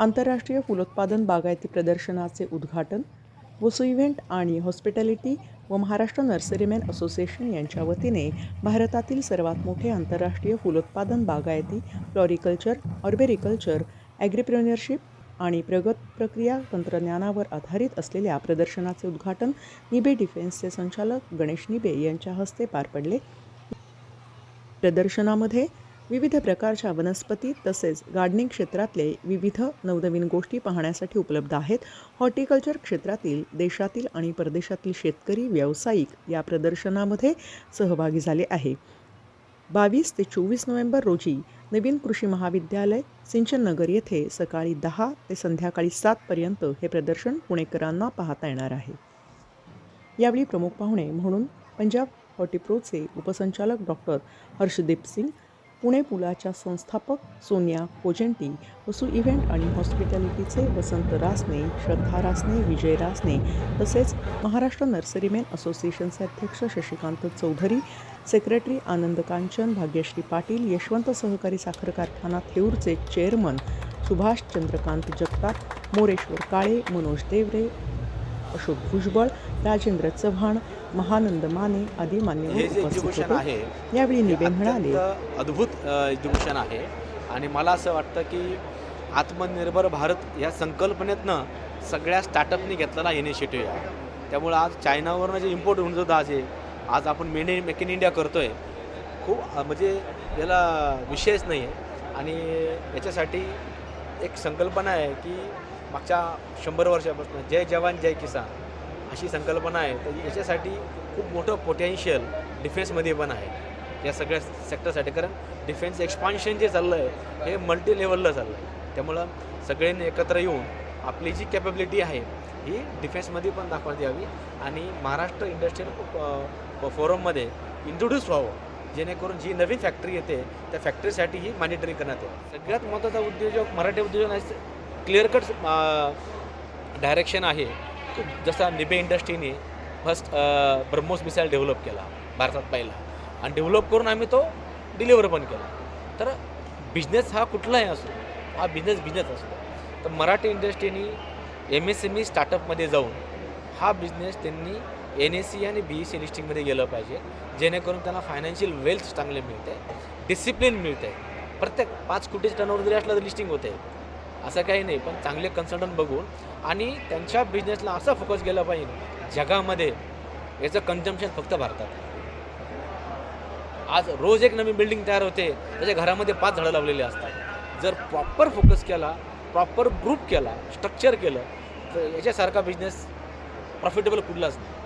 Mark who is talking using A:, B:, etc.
A: आंतरराष्ट्रीय फुलोत्पादन बागायती प्रदर्शनाचे उद्घाटन वसू इव्हेंट आणि हॉस्पिटॅलिटी व महाराष्ट्र नर्सरीमॅन असोसिएशन यांच्या वतीने भारतातील सर्वात मोठे आंतरराष्ट्रीय फुलोत्पादन बागायती फ्लॉरिकल्चर ऑर्बेरिकल्चर ॲग्रिप्रेन्युअरशिप आणि प्रगत प्रक्रिया तंत्रज्ञानावर आधारित असलेल्या प्रदर्शनाचे उद्घाटन निबे डिफेन्सचे संचालक गणेश निबे यांच्या हस्ते पार पडले. प्रदर्शनामध्ये विविध प्रकारच्या वनस्पती तसेच गार्डनिंग क्षेत्रातले विविध नवनवीन गोष्टी पाहण्यासाठी उपलब्ध आहेत. हॉर्टिकल्चर क्षेत्रातील देशातील आणि परदेशातील शेतकरी व्यावसायिक या प्रदर्शनामध्ये सहभागी झाले आहे. बावीस ते चोवीस नोव्हेंबर रोजी नवीन कृषी महाविद्यालय सिंचन नगर येथे सकाळी दहा ते संध्याकाळी सातपर्यंत हे प्रदर्शन पुणेकरांना पाहता येणार आहे. यावेळी प्रमुख पाहुणे म्हणून पंजाब हॉर्टिप्रोचे उपसंचालक डॉक्टर हर्षदीप सिंग पुणे पुलाच्या संस्थापक सोनिया कोजेंटी वसू इव्हेंट आणि हॉस्पिटॅलिटीचे वसंत रासने श्रद्धा रासने विजय रासने तसेच महाराष्ट्र नर्सरीमेन असोसिएशनचे अध्यक्ष शशिकांत चौधरी सेक्रेटरी आनंद कांचन भाग्यश्री पाटील यशवंत सहकारी साखर कारखाना थेऊरचे चेअरमन सुभाष चंद्रकांत जगताप मोरेश्वर काळे मनोज देवरे अशोक भुजबळ राजेंद्र चव्हाण महानंद माने आदी
B: हे
A: मान्यवर
B: जे
A: उपस्थित होते.
B: आहे
A: यावेळी
B: हे
A: निबे म्हणाले
B: अद्भुत एज्युकेशन आहे. आणि मला असं वाटतं की आत्मनिर्भर भारत या संकल्पनेतनं सगळ्या स्टार्टअपनी घेतलेला इनिशिएटिव्ह आहे. त्यामुळं आज चायनावरनं जे इम्पोर्ट होऊन जो आज आहे आज आपण men in make in India करतोय खूप अ, म्हणजे याला विषयच नाही आहे आणि याच्यासाठी एक संकल्पना आहे की मागच्या शंभर वर्षापासून जय जवान जय किसान अशी संकल्पना आहे. तर याच्यासाठी खूप मोठं पोटेन्शियल डिफेन्समध्ये पण आहे. या सगळ्या सेक्टरसाठी कारण डिफेन्स एक्सपान्शन जे चाललं आहे हे मल्टी लेवलला चाललं आहे त्यामुळं सगळ्यांनी एकत्र येऊन आपली जी कॅपेबिलिटी आहे ही डिफेन्समध्ये पण दाखवण्यात यावी. आणि महाराष्ट्र इंडस्ट्रियल फोरममध्ये इंट्रोड्यूस व्हावं. जेणेकरून जी नवीन फॅक्टरी येते त्या फॅक्टरीसाठी ही मॉनिटरिंग करण्यात येईल सगळ्यात महत्त्वाचा उद्योजक मराठी उद्योजक क्लिअर कट डायरेक्शन आहे. जसा निबे इंडस्ट्रीने first uh, BrahMos missile develop केला भारतात पहिला. आणि डेव्हलप करून आम्ही तो डिलिव्हर पण केला. तर बिझनेस हा कुठलाही असो हा बिझनेस बिझनेस असतो तर मराठी इंडस्ट्रीनी एम एस एम ई स्टार्टअपमध्ये जाऊन हा बिझनेस त्यांनी एन एस सी आणि बी ई सी लिस्टिंगमध्ये गेलं पाहिजे. जेणेकरून त्यांना फायनान्शियल वेल्थ चांगले मिळते डिसिप्लिन मिळते. प्रत्येक पाच कोटी टर्नओव्हर जरी असलं तर लिस्टिंग होते. असं काही नाही पण चांगले कन्सल्टंट बघून आणि त्यांच्या बिझनेसला असा फोकस केला पाहिजे. जगामध्ये याचं कन्झम्पशन फक्त भारतात. आज रोज एक नवीन बिल्डिंग तयार होते त्याच्या घरामध्ये पाच झाडं लावलेली असतात. जर प्रॉपर फोकस केला प्रॉपर ग्रुप केला स्ट्रक्चर केलं तर याच्यासारखा बिझनेस प्रॉफिटेबल कुठलाच नाही.